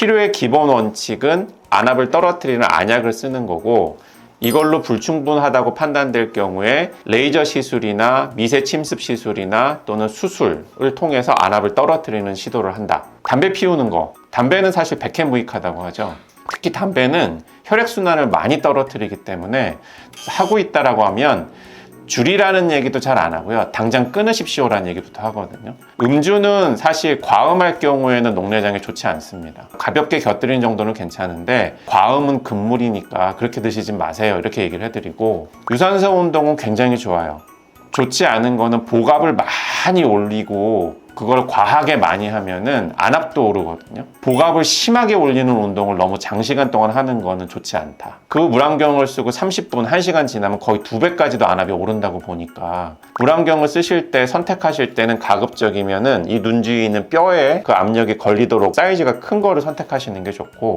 치료의 기본 원칙은 안압을 떨어뜨리는 안약을 쓰는 거고 이걸로 불충분하다고 판단될 경우에 레이저 시술이나 미세 침습 시술이나 또는 수술을 통해서 안압을 떨어뜨리는 시도를 한다. 담배 피우는 거. 담배는 사실 백해무익하다고 하죠. 특히 담배는 혈액순환을 많이 떨어뜨리기 때문에 하고 있다라고 하면 줄이라는 얘기도 잘 안 하고요. 당장 끊으십시오라는 얘기부터 하거든요. 음주는 사실 과음할 경우에는 녹내장에 좋지 않습니다. 가볍게 곁들이는 정도는 괜찮은데 과음은 금물이니까 그렇게 드시지 마세요. 이렇게 얘기를 해드리고 유산소 운동은 굉장히 좋아요. 좋지 않은 거는 복압을 많이 올리고 그걸 과하게 많이 하면은 안압도 오르거든요. 복압을 심하게 올리는 운동을 너무 장시간 동안 하는 거는 좋지 않다. 그 물안경을 쓰고 30분, 1시간 지나면 거의 두 배까지도 안압이 오른다고 보니까 물안경을 쓰실 때 선택하실 때는 가급적이면은 이 눈 주위에 있는 뼈에 그 압력이 걸리도록 사이즈가 큰 거를 선택하시는 게 좋고